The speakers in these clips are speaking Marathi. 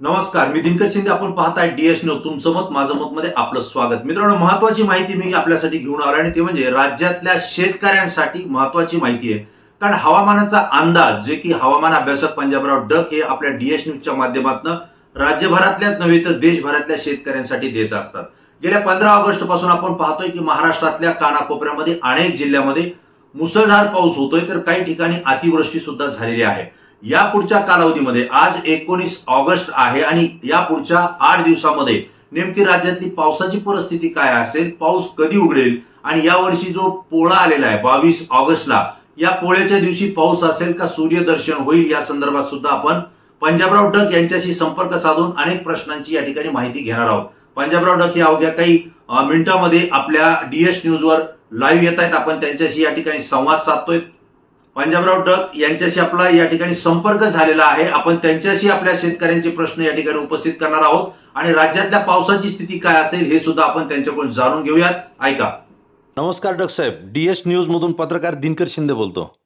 नमस्कार मी दिनकर शिंदे. आपण पाहताय डीएस न्यूज तुमचं मत माझं मत मध्ये आपलं स्वागत. मित्रांनो महत्वाची माहिती मी आपल्यासाठी घेऊन आलो आणि ते म्हणजे राज्यातल्या शेतकऱ्यांसाठी महत्वाची माहिती आहे. कारण हवामानाचा अंदाज जे की हवामान अभ्यासक पंजाबराव डक हे आपल्या डीएस न्यूजच्या माध्यमातून राज्यभरातल्याच नव्हे तर देशभरातल्या शेतकऱ्यांसाठी देत असतात. गेल्या पंधरा ऑगस्टपासून आपण पाहतोय की महाराष्ट्रातल्या कानाकोपऱ्यामध्ये अनेक जिल्ह्यामध्ये मुसळधार पाऊस होतोय तर काही ठिकाणी अतिवृष्टी सुद्धा झालेली आहे. या पुढच्या कालावधीमध्ये आज एकोणीस ऑगस्ट आहे आणि या पुढच्या आठ दिवसामध्ये नेमकी राज्यातली पावसाची परिस्थिती काय असेल पाऊस कधी उघडेल आणि यावर्षी जो पोळा आलेला आहे बावीस ऑगस्टला या पोळ्याच्या दिवशी पाऊस असेल का सूर्यदर्शन होईल या संदर्भात सुद्धा आपण पंजाबराव डक यांच्याशी संपर्क साधून अनेक प्रश्नांची या ठिकाणी माहिती घेणार आहोत. पंजाबराव डक हे अवघ्या काही मिनिटांमध्ये आपल्या डीएस न्यूजवर लाईव्ह येत आहेत. आपण त्यांच्याशी या ठिकाणी संवाद साधतोय. पंजाबराव डक यांच्याशी आपला या ठिकाणी संपर्क झालेला आहे. आपण त्यांच्याशी आपल्या शेतकऱ्यांचे प्रश्न या ठिकाणी उपस्थित करणार आहोत. आणि राज्यातल्या पावसाची स्थिती काय असेल हे सुद्धा आपण त्यांच्याकडून जाणून घेऊयात. ऐका. नमस्कार डॉक्टर साहेब. डीएस न्यूज मधून पत्रकार दिनकर शिंदे बोलतो.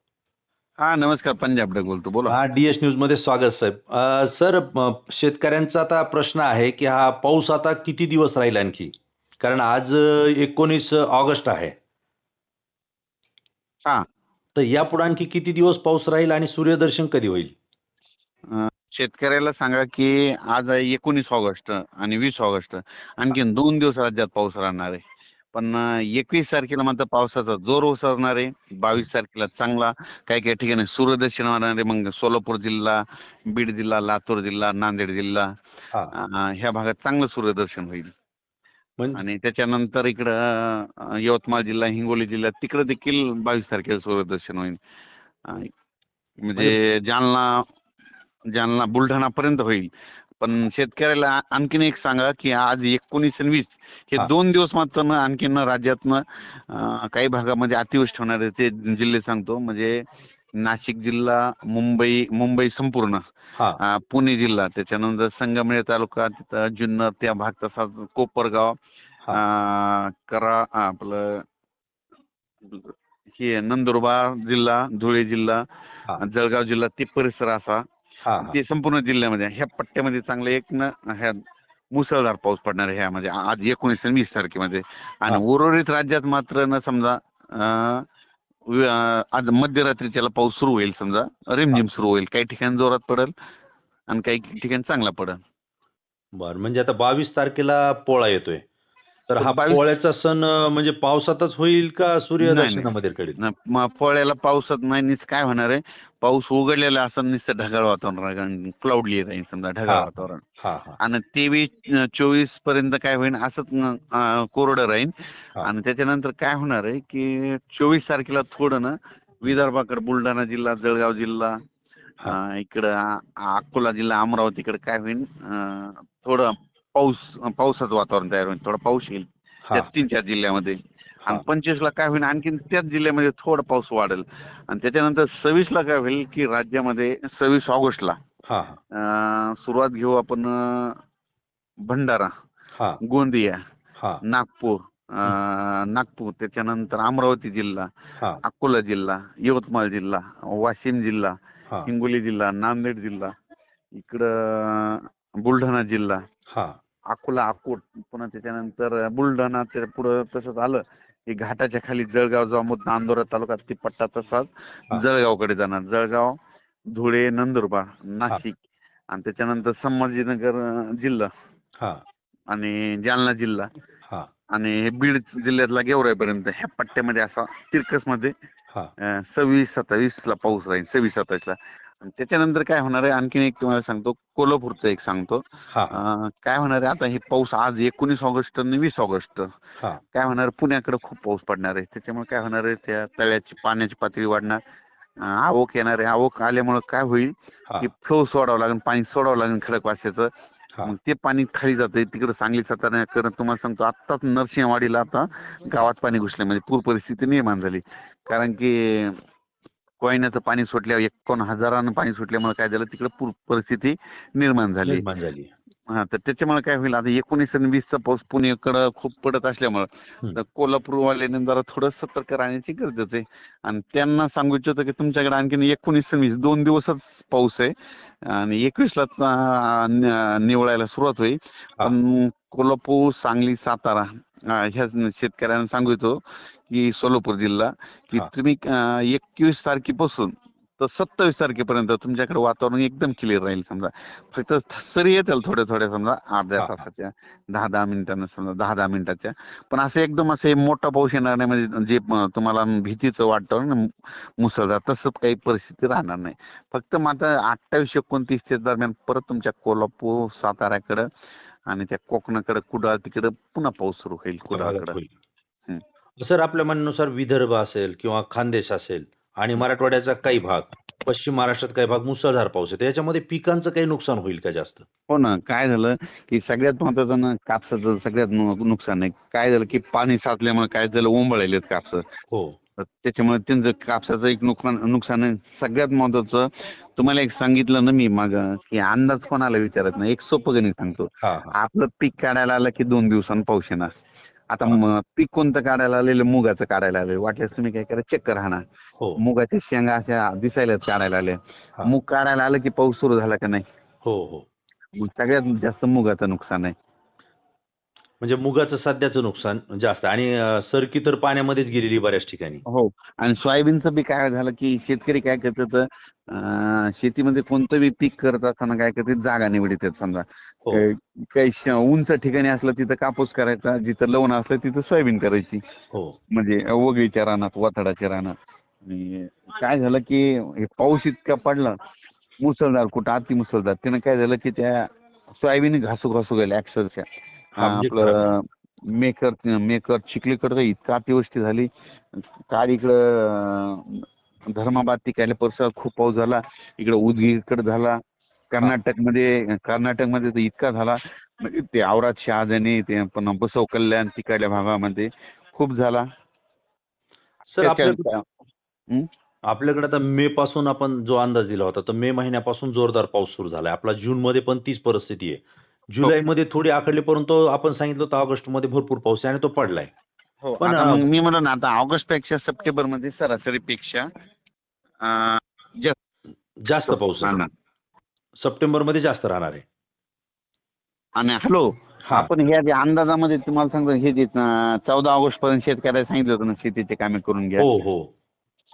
हा नमस्कार. पंजाब डक बोलतो. बोला. हा डीएस न्यूजमध्ये स्वागत साहेब. अ, सर म, शेतकऱ्यांचा आता प्रश्न आहे की हा पाऊस आता किती दिवस राहील आणखी? कारण आज एकोणीस ऑगस्ट आहे. हा. तर यापुढे आणखी किती दिवस पाऊस राहील आणि सूर्यदर्शन कधी होईल? अं, शेतकऱ्याला सांगा की आज आहे एकोणीस ऑगस्ट आणि वीस ऑगस्ट. आणखीन दोन दिवस राज्यात पाऊस राहणार आहे. पण एकवीस तारखेला मात्र पावसाचा जोर ओसरणार आहे. बावीस तारखेला चांगला काही काही ठिकाणी सूर्यदर्शन होणार आहे. मग सोलापूर जिल्हा बीड जिल्हा लातूर जिल्हा नांदेड जिल्हा हा. अं, ह्या भागात चांगलं सूर्यदर्शन होईल. आणि त्याच्यानंतर इकडं यवतमाळ जिल्हा हिंगोली जिल्हा तिकडं देखील बावीस तारखेला सूर्यदर्शन होईल. अं, म्हणजे जालना जालना बुलढाणापर्यंत होईल. पण शेतकऱ्याला आणखीन एक सांगा की आज एकोणीस आणि वीस हे. दोन दिवस मात्र न आणखीन राज्यातनं काही भागामध्ये अतिवृष्टी होणार आहे ते जिल्हे सांगतो. म्हणजे नाशिक जिल्हा मुंबई मुंबई संपूर्ण. पुणे जिल्हा. त्याच्यानंतर संगमनेर तालुका तिथं जुन्नर त्या भाग तसा कोपरगाव. करा आपलं हे नंदुरबार जिल्हा धुळे जिल्हा. जळगाव जिल्हा ते परिसर असा. ते संपूर्ण जिल्ह्यामध्ये ह्या पट्ट्यामध्ये चांगलं एक न ह्या मुसळधार पाऊस पडणार आहे ह्यामध्ये. आज एकोणीस वीस तारखेमध्ये. आणि. उर्वरित राज्यात मात्र न समजा आज मध्यरात्री त्याला पाऊस सुरू होईल समजा. रिमझिम सुरू होईल. काही ठिकाणी जोरात पडेल आणि काही ठिकाणी चांगला पडेल. बरं म्हणजे आता बावीस तारखेला पोळा येतोय. तर हा पोळ्याचा सण म्हणजे पावसातच होईल का सूर्यदर्शनामध्ये पोळ्याला पावसात नाही नीस काय होणार आहे? पाऊस उघडलेला असं नुसतं ढगाळ वातावरण क्लाउडली राहील समजा ढगाळ. वातावरण. आणि तेवीस चोवीसपर्यंत काय होईल असंच कोरडं राहील. आणि त्याच्यानंतर काय होणार आहे की चोवीस तारखेला थोडं ना विदर्भाकडे बुलढाणा जिल्हा जळगाव जिल्हा इकडं अकोला जिल्हा अमरावतीकडे काय होईल थोडं पाऊस पावसाचं वातावरण तयार होईल थोडा पाऊस येईल. हा. त्या तीन चार जिल्ह्यामध्ये. आणि. पंचवीसला काय होईल आणखीन त्याच जिल्ह्यामध्ये थोडा पाऊस वाढेल. आणि त्याच्यानंतर सव्वीसला काय होईल की राज्यामध्ये सव्वीस ऑगस्टला हा सुरुवात घेऊ आपण भंडारा हा. गोंदिया हा. नागपूर नागपूर त्याच्यानंतर अमरावती जिल्हा हा. अकोला जिल्हा यवतमाळ जिल्हा वाशिम जिल्हा हिंगोली जिल्हा नांदेड जिल्हा इकडं बुलढाणा जिल्हा अकोला अकोट पुन्हा त्याच्यानंतर बुलढाणा त्या पुढं तसंच आलं. की घाटाच्या खाली जळगाव जामोद नांदोरा तालुका ती पट्टा तसाच. जळगावकडे जाणार. जळगाव धुळे नंदुरबार नाशिक आणि त्याच्यानंतर संभाजीनगर जिल्हा आणि जालना जिल्हा आणि हे बीड जिल्ह्यातला गेवराईपर्यंत ह्या पट्ट्यामध्ये असा तिरकसमध्ये हा. अं, सव्वीस सत्तावीसला पाऊस राहील. सव्वीस सत्तावीसला. आणि त्याच्यानंतर काय होणार आहे? आणखीन एक तुम्हाला सांगतो कोल्हापूरचं एक सांगतो. हा. अं, काय होणार आहे? आता हे पाऊस आज एकोणीस ऑगस्ट आणि वीस ऑगस्ट. हा. काय होणार? पुण्याकडे खूप पाऊस पडणार आहे. त्याच्यामुळे काय होणार आहे? त्या तळ्याची पाण्याची पातळी वाढणार. अं, आवक येणार आहे. आवक आल्यामुळं काय होईल? हा. की फ्लो सोडावं लागेल पाणी सोडावं लागेल खडकवासल्याचं हा. मग ते पाणी खाली जाते तिकडे सांगली सातारा करत तुम्हाला सांगतो आत्ताच नरसिंहवाडीला आता गावात पाणी घुसलं म्हणजे पूर परिस्थिती निर्माण झाली. कारण की कोयन्याचं पाणी सुटल्यावर एकोण हजारानं पाणी सुटल्यामुळे काय झालं? तिकडे पूर परिस्थिती निर्माण झाली. निर्माण झाली. हा तर त्याच्यामुळे काय होईल? आता एकोणीस आणि वीसचा पाऊस पुणेकडं खूप पडत असल्यामुळं. तर कोल्हापूरवाल्याने जरा थोडं सतर्क राहण्याची गरज आहे. आणि त्यांना सांगू इच्छितो की तुमच्याकडे आणखीन एकोणीस आणि वीस दोन दिवसच पाऊस आहे. आणि न- निवळायला सुरुवात होईल. पण कोल्हापूर सांगली सातारा ह्या शेतकऱ्यांना सांगू इच्छितो की सोलापूर जिल्हा की. तुम्ही एकवीस तारखेपासून तर सत्तावीस तारखेपर्यंत तुमच्याकडे वातावरण एकदम क्लिअर राहील समजा फक्त सरी येतील थोड्या थोड्या समजा अर्ध्या. तासाच्या दहा दहा मिनिटांना समजा दहा दहा मिनिटाच्या पण असं एकदम असे मोठा पाऊस येणार नाही म्हणजे जे तुम्हाला भीतीचं वाटतं ना मुसळधार तसं काही परिस्थिती राहणार नाही फक्त मात्र अठ्ठावीस एकोणतीसच्या दरम्यान परत तुमच्या कोल्हापूर साताऱ्याकडं आणि त्या कोकणाकडं कुडाळ तिकडं पुन्हा पाऊस सुरू होईल कुडाळकडं. सर आपल्या म्हणण्यानुसार विदर्भ असेल किंवा खानदेश असेल आणि मराठवाड्याचा काही भाग पश्चिम महाराष्ट्रात काही भाग मुसळधार पाऊस आहे तर याच्यामध्ये पिकांचं काही नुकसान होईल का जास्त? हो ना. काय झालं की सगळ्यात महत्वाचं ना कापसाचं सगळ्यात नु- नुकसान आहे. काय झालं की पाणी साचल्यामुळे काय झालं ओंबळलेत कापसं. हो. तर त्याच्यामुळे त्यांचं कापसाचं एक नुकसान नुकसान आहे. सगळ्यात महत्वाचं तुम्हाला एक सांगितलं ना मी मग की अंदाज कोणाला विचारत नाही. एक सोपं गणित सांगतो. हा हा. आपलं पीक काढायला आलं की दोन दिवसांनी पाऊस येणार. आता म- पीक कोणतं काढायला आलेलं मुगाचं काढायला आलं वाटल्यास तुम्ही काय करा चेक करा ना. हो. मुगाच्या शेंगा अशा दिसायला काढायला आले हा. मूग काढायला आलं की पाऊस सुरू झाला का नाही? हो हो. मग सगळ्यात जास्त मुगाचं नुकसान आहे. म्हणजे मुगाचं सध्याचं नुकसान जास्त. आणि अं, सरकी तर पाण्यामध्येच गेलेली बऱ्याच ठिकाणी. हो. आणि सोयाबीनचं बी काय झालं की शेतकरी काय करतात अं, शेतीमध्ये कोणतं बी पीक करत असताना काय करतात जागा निवडतात. समजा हो. काही काही श- उंच ठिकाणी असलं तिथं कापूस करायचा जिथं लवण असलं तिथं सोयाबीन करायची. हो. म्हणजे वगळीच्या रानात वाथडाच्या रानात. आणि काय झालं की हे पाऊस इतका पडला मुसळधार कुठं अति मुसळधार त्यानं काय झालं की त्या सोयाबीन घासू घासू गेल्या अक्षरशः. आपलं मेकर मेकर चिखलीकडं इतका अतिवृष्टी झाली. काल इकडं धर्माबाद तिकडे परिसरात खूप पाऊस झाला. इकडं उदगीरकडे झाला. कर्नाटकमध्ये कर्नाटकमध्ये तर इतका झाला. म्हणजे ते औराद शहाजनी ते पण बसव कल्याण तिकडल्या भागामध्ये खूप झाला. सर आपल्याकडे आता मे पासून आपण जो अंदाज दिला होता तर मे महिन्यापासून जोरदार पाऊस सुरू झालाय. आपला जून मध्ये पण तीच परिस्थिती आहे. जुलैमध्ये थोडी आखडली परंतु आपण सांगितलं होतं ऑगस्टमध्ये भरपूर पाऊस आहे आणि तो पडलाय पण, पण अं, मी म्हणलो ना आता ऑगस्टपेक्षा सप्टेंबरमध्ये सरासरीपेक्षा अं, जास्त पाऊस. राहणार. सप्टेंबरमध्ये जास्त राहणार आहे आणि हॅलो हा. आपण ह्या जे अंदाजामध्ये तुम्हाला सांगतो हे जे चौदा ऑगस्ट पर्यंत शेतकऱ्याला सांगितलं होतं ना शेतीचे कामे करून घ्या हो हो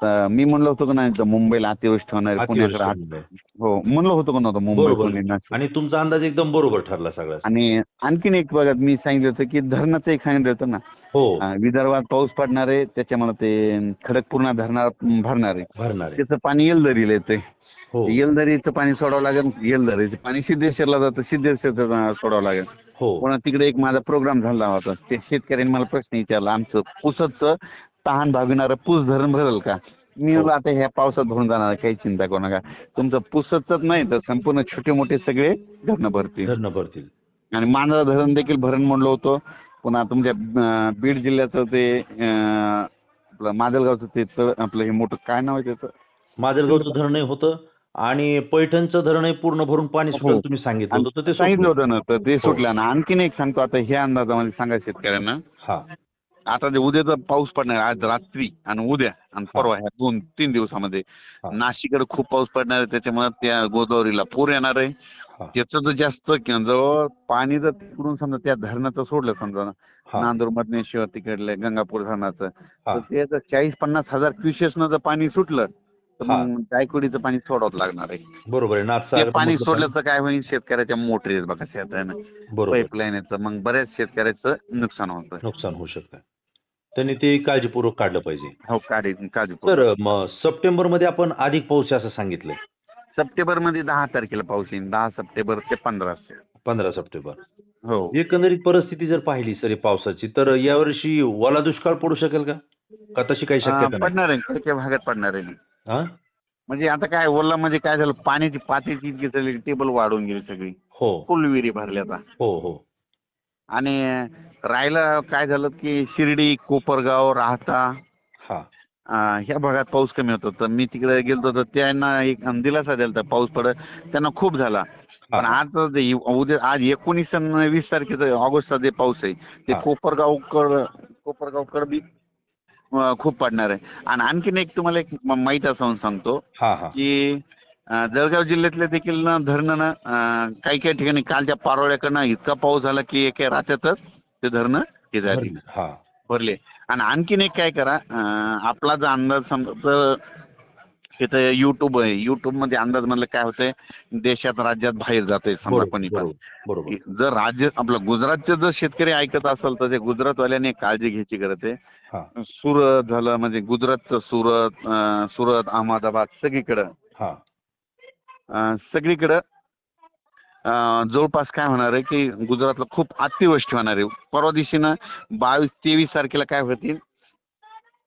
मी म्हणलं होतं का नाही मुंबईला अतिवृष्टी होणार पुण्याकडे. हो म्हणलं होतं का नव्हतं मुंबई. आणि तुमचा अंदाज एकदम बरोबर ठरला सगळा आणि आणखीन एक बघा मी सांगितलं होतं की धरणाचं एक सांगितलं होतं ना. हो. विदर्भात पाऊस पडणार आहे त्याच्यामुळे ते खडकपूर्णा धरणार भरणार आहे. त्याचं पाणी येलदरीला येतंय. हो. येलदरीचं पाणी सोडावं लागेल येलदरीचं पाणी सिद्धेश्वरला जातं सिद्धेश्वरचं सोडावं लागेल. हो. तिकडे एक माझा प्रोग्राम झाला होता ते शेतकऱ्यांनी मला प्रश्न विचारला आमचं पुसतचं तहान भागणारं पूस धरण भरेल का? मी म्हणलं आता ह्या पावसात भरून जाणार काही चिंता करू नका. तुमचं पुसतच नाही तर संपूर्ण छोटे मोठे सगळे धरणं भरतील. धरणं भरतील. आणि मांजरा धरण देखील भरण म्हणलं होतं. पुन्हा तुमच्या अं, बीड जिल्ह्याचं ते अं, आपलं माजलगावचं ते तळ आपलं हे मोठं काय नाव आहे त्याचं? माजलगावचं धरणही होतं. आणि पैठणचं धरणही पूर्ण भरून पाणी सुटेल हो. तुम्ही सांगितलं होतं तर ते सांगितलं सुटलं. होतं ना तर ते सुटलं ना. आणखीन एक सांगतो आता ह्या अंदाजामध्ये सांगा शेतकऱ्यांना. हा. आता जे उद्याचा पाऊस पडणार आहे, आज रात्री आणि उद्या आणि परवा ह्या दोन तीन दिवसामध्ये हा. नाशिककडे खूप पाऊस पडणार आहे त्याच्यामुळे त्या गोदावरीला पूर येणार आहे हा. त्याचं जर जास्त कि- जवळ पाणी जर तिकडून समजा त्या धरणाचं सोडलं समजा हा नांदूर मधनेश्वर तिकडले गंगापूर धरणाचं हा. तर ते जर चाळीस पन्नास हजार क्युसेसनं जर पाणी सुटलं तर हा. मग जायकवाडीचं पाणी सोडावं लागणार आहे बरोबर आहे नाथसागर पाणी सोडलं तर काय होईल शेतकऱ्याच्या मोटरी आहेत बघा शेतानं बरोबर. पाईपलाईन येतं मग बऱ्याच शेतकऱ्याचं नुकसान होतं नुकसान होऊ शकतं त्यांनी ते काळजीपूर्वक काढलं पाहिजे. हो काळजी काळजी तर सप्टेंबरमध्ये आपण अधिक पाऊस असं सांगितलंय. सप्टेंबरमध्ये दहा तारखेला पाऊस येईल. दहा सप्टेंबर ते पंधरा पंधरा सप्टेंबर. हो. एकंदरीत परिस्थिती जर पाहिली सर पावसाची तर यावर्षी ओला दुष्काळ पडू शकेल का? का तशी काही शक्यता नाही? पडणार आहे. काही काही भागात पडणार आहे. हा? म्हणजे आता काय ओला म्हणजे काय झालं? पाण्याची पातळी इतकी झाली टेबल वाढून गेली सगळी. हो. फुल विहिरी भरल्या आता हो हो. आणि राहिलं काय झालं की शिर्डी कोपरगाव राहता हा. ह्या भागात पाऊस कमी होता. तर मी तिकडे गेलो तर त्यांना एक दिलासा दिला होता पाऊस पडत त्यांना खूप झाला. पण. आज जे उद्या आज एकोणीस आणि वीस तारखेचा ऑगस्टचा जे पाऊस आहे ते हा. कोपरगावकड कोपरगावकड बी अं, खूप पडणार आहे. आणि आणखीन एक तुम्हाला एक म- माहिती असं सांगतो हा हा. की जळगाव जिल्ह्यातले देखील ना धरणं काही काही ठिकाणी कालच्या पारोळ्याकडनं इतका पाऊस झाला की एका रात्यातच ते धरणं हे झाली हा. भरले. आणि आणखीन एक काय करा आपला जर अंदाज समजा इथं युट्यूब आहे युट्यूबमध्ये अंदाज म्हणलं काय होतंय देशात राज्यात बाहेर जाते समजा बरोबर कोणी पण. बरोबर, बरोबर की जर राज्य आपलं गुजरातचे जर शेतकरी ऐकत असेल तर ते गुजरातवाल्याने काळजी घ्यायची गरज आहे. हा. सुरत झालं म्हणजे गुजरातचं सुरत सुरत अहमदाबाद सगळीकडं. हा. सगळीकडं जवळपास काय होणार आहे की गुजरातला खूप अतिवृष्टी होणार आहे. परवा दिवशी ना बावीस तेवीस तारखेला काय होतील?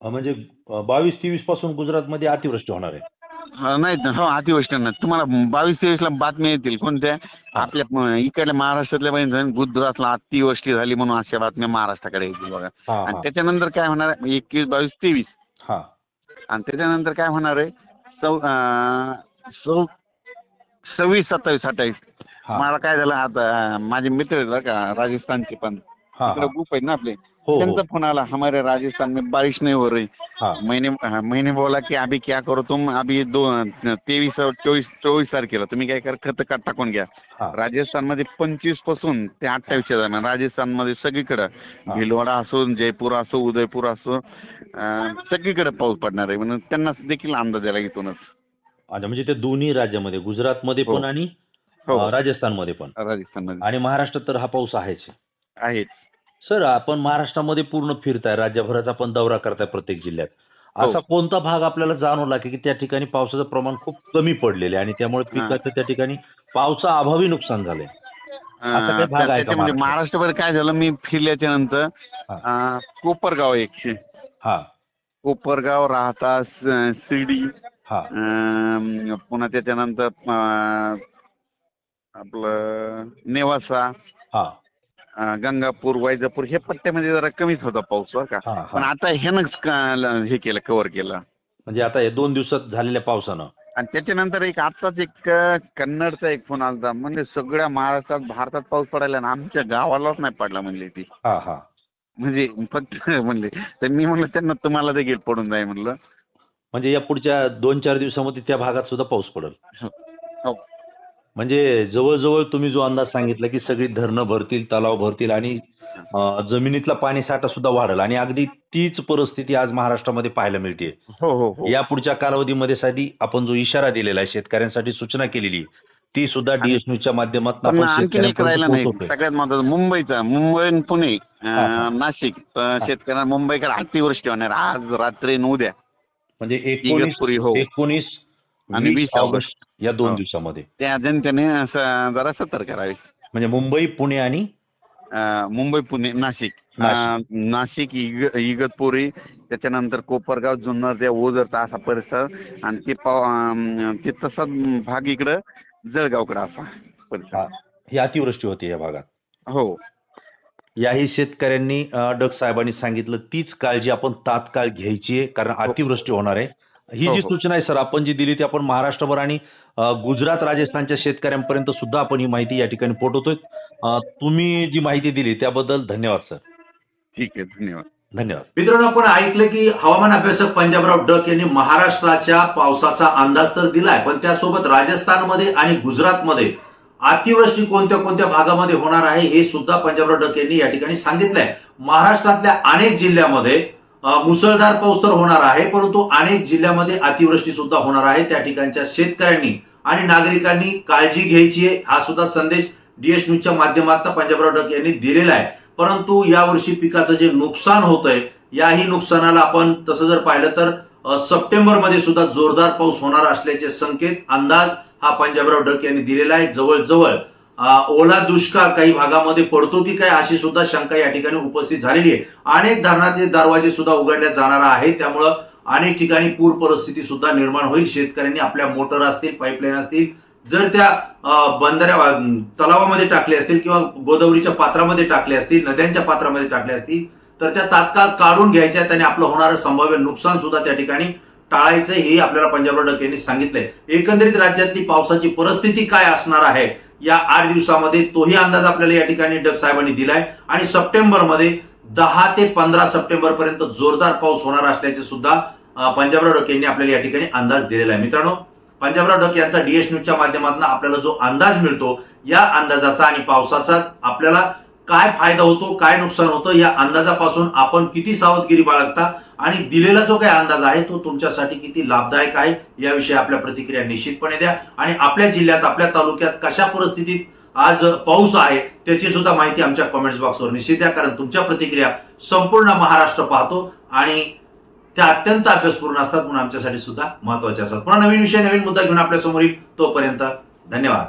म्हणजे बावीस तेवीसपासून गुजरातमध्ये अतिवृष्टी होणार आहे. नाही ना, हो अतिवृष्टी ना तुम्हाला बावीस तेवीसला बातम्या येतील कोणत्या? आपल्या इकडल्या महाराष्ट्रातल्या बहिणी गुजरातला अतिवृष्टी झाली म्हणून अशा बातम्या महाराष्ट्राकडे येतील बघा. आणि त्याच्यानंतर काय होणार आहे? एकवीस बावीस तेवीस. हा. आणि त्याच्यानंतर काय होणार आहे? सौ सौ सव्वीस सत्तावीस अठ्ठावीस. हा. मला काय झालं आता माझे मित्र आहेत बरं का राजस्थानचे पण. हा तिकडे. ग्रुप आहेत ना आपले. हो हो. त्यांचा फोन आला हमारे राजस्थान में बारिश नहीं हो रही. हा. मैंने हाँ, मैंने बोला की अभी क्या करो तुम? अभी दो तेवीस और चोवीस चोवीस तारखेला तुम्ही काय करा खत का टाकून घ्या. हा. राजस्थानमध्ये पंचवीसपासून ते अठ्ठावीसच्या दरम्यान राजस्थानमध्ये सगळीकडं. भिलवाडा असो जयपूर असो उदयपूर असो अं, सगळीकडे पाऊस पडणार आहे. म्हणून त्यांना देखील अंदाज यायला इथूनच. अच्छा म्हणजे ते दोन्ही राज्यामध्ये गुजरातमध्ये हो. पण आणि हो राजस्थानमध्ये पण राजस्थानमध्ये आणि महाराष्ट्रात तर हा पाऊस आहेच आहेत सर आपण महाराष्ट्रामध्ये पूर्ण फिरताय राज्यभराचा पण दौरा करताय प्रत्येक जिल्ह्यात हो. असा कोणता भाग आपल्याला जाणवला की की त्या ठिकाणी पावसाचं प्रमाण खूप कमी पडलेलं आहे आणि त्यामुळे हा. पिकाचं त्या ठिकाणी पावसा अभावी नुकसान झालंय असा काही अं, भाग आहे का त्याच्यामध्ये महाराष्ट्रात? महाराष्ट्रभर काय झालं मी फिरल्याच्या नंतर हा. अं, कोपरगाव एकशे हा कोपरगाव राहता स- शिर्डी हा पुन्हा त्याच्यानंतर आपलं नेवासा हा. गंगापूर वैजापूर हे पट्ट्यामध्ये जरा कमीच होता पाऊस बरं का. हा पण आता ह्यानंच क- हे केलं कव्हर केलं. म्हणजे आता हे दोन दिवसात झालेल्या पावसानं. आणि त्याच्यानंतर एक आत्ताच एक अं, कन्नडचा एक फोन आला म्हणजे सगळ्या महाराष्ट्रात भारतात पाऊस पडायला आणि आमच्या गावालाच नाही पडला म्हणले ती. हा हा. म्हणजे फक्त म्हणले तर मी म्हणलं त्यांना तुम्हाला देखील पडून जाय म्हणलं. म्हणजे या पुढच्या दोन चार दिवसामध्ये त्या भागात सुद्धा पाऊस पडेल. हो. म्हणजे जवळजवळ तुम्ही जो अंदाज सांगितला की सगळी धरणं भरतील तलाव भरतील आणि अं, जमिनीतला पाणी साठा सुद्धा वाढेल आणि अगदी तीच परिस्थिती आज महाराष्ट्रामध्ये पाहायला मिळते हो हो हो. या पुढच्या कालावधीमध्ये साठी आपण जो इशारा दिलेला आहे शेतकऱ्यांसाठी सूचना केलेली आहे, ती सुद्धा डीएस न्यूजच्या माध्यमातून पण आपण आणखीन एक राहिला नाही. पोहोचवतोय. सगळ्यात महत्वाचं मुंबईचा मुंबई आणि पुणे हा, हा. नाशिक अं, शेतकऱ्यांना मुंबईकडे अतिवृष्टी होणार. आज रात्री आणि उद्या. म्हणजे एकोणीस हो. एकोणीस आणि वीस ऑगस्ट. या दोन हो. दिवसामध्ये. त्या असं जरा सतर्क राहावे. म्हणजे मुंबई पुणे आणि? मुंबई पुणे नाशिक. नाशिक. इग इगतपुरी त्याच्यानंतर कोपरगाव जुन्नर त्या ओझरचा असा परिसर आणि ते पाव ते तसाच भाग इकडं जळगावकडं असा परिसर. ही अतिवृष्टी होती या भागात. हो. याही शेतकऱ्यांनी डग साहेबांनी सांगितलं तीच काळजी आपण तात्काळ घ्यायची आहे कारण अतिवृष्टी होणार आहे. ही हो, जी हो. सूचना आहे सर आपण जी दिली ती आपण महाराष्ट्रभर आणि गुजरात राजस्थानच्या शेतकऱ्यांपर्यंत सुद्धा आपण ही माहिती या ठिकाणी पोहोचवतोय. तुम्ही जी माहिती दिली त्याबद्दल धन्यवाद सर. ठीक आहे धन्यवाद. धन्यवाद. मित्रांनो आपण ऐकलं की हवामान अभ्यासक पंजाबराव डक यांनी महाराष्ट्राच्या पावसाचा अंदाज तर दिलाय पण त्यासोबत राजस्थानमध्ये आणि गुजरातमध्ये अतिवृष्टी कोणत्या कोणत्या भागामध्ये होणार आहे हे सुद्धा पंजाबराव डक यांनी या ठिकाणी सांगितलंय. महाराष्ट्रातल्या अनेक जिल्ह्यामध्ये मुसळधार पाऊस तर होणार आहे परंतु अनेक जिल्ह्यामध्ये अतिवृष्टी सुद्धा होणार आहे. त्या ठिकाणच्या शेतकऱ्यांनी आणि नागरिकांनी काळजी घ्यायची आहे हा सुद्धा संदेश डीएस न्यूजच्या माध्यमातून पंजाबराव डक यांनी दिलेला आहे. परंतु यावर्षी पिकाचं जे नुकसान होतंय याही नुकसानाला आपण तसं जर पाहिलं तर सप्टेंबरमध्ये सुद्धा जोरदार पाऊस होणार असल्याचे संकेत अंदाज हा पंजाबराव डक यांनी दिलेला आहे. जवळजवळ ओला दुष्काळ काही भागामध्ये पडतो की काय अशी सुद्धा शंका या ठिकाणी उपस्थित झालेली आहे. अनेक धरणाचे दरवाजे सुद्धा उघडल्या जाणार आहेत. त्यामुळं अनेक ठिकाणी पूर परिस्थिती सुद्धा निर्माण होईल. शेतकऱ्यांनी आपल्या मोटर असतील पाईपलाईन असतील जर त्या बंधाऱ्या तलावामध्ये टाकले असतील किंवा गोदावरीच्या पात्रामध्ये टाकले असतील नद्यांच्या पात्रामध्ये टाकले असतील तर त्या तात्काळ काढून घ्यायच्या त्याने आणि आपलं होणारं संभाव्य नुकसान सुद्धा त्या ठिकाणी टाळायचं हे आपल्याला पंजाबराव डक यांनी सांगितलंय. एकंदरीत राज्यातली पावसाची परिस्थिती काय असणार आहे? या आठ दिवसामध्ये तोही अंदाज आपल्याला या ठिकाणी डक साहेबांनी दिलाय. आणि सप्टेंबरमध्ये दहा ते पंधरा सप्टेंबर पर्यंत जोरदार पाऊस होणार असल्याचे सुद्धा पंजाबराव डक यांनी आपल्याला या ठिकाणी अंदाज दिलेला आहे मित्रांनो पंजाबराव डक यांचा डीएस न्यूजच्या माध्यमातून आपल्याला जो अंदाज मिळतो या अंदाजाचा आणि पावसाचा आपल्याला काय फायदा होतो काय नुकसान होतं या अंदाजापासून आपण किती सावधगिरी बाळगता आणि दिलेला जो काही अंदाज आहे तो तुमच्यासाठी किती लाभदायक आहे याविषयी आपल्या प्रतिक्रिया निश्चितपणे द्या. आणि आपल्या जिल्ह्यात आपल्या तालुक्यात कशा परिस्थितीत आज पाऊस आहे त्याची सुद्धा माहिती आमच्या कमेंट्स बॉक्सवर निश्चित द्या कारण तुमच्या प्रतिक्रिया संपूर्ण महाराष्ट्र पाहतो आणि त्या अत्यंत अभ्यासपूर्ण असतात म्हणून आमच्यासाठी सुद्धा महत्त्वाच्या असतात. पुन्हा नवीन विषय नवीन मुद्दा घेऊन आपल्यासमोर येईल तोपर्यंत धन्यवाद.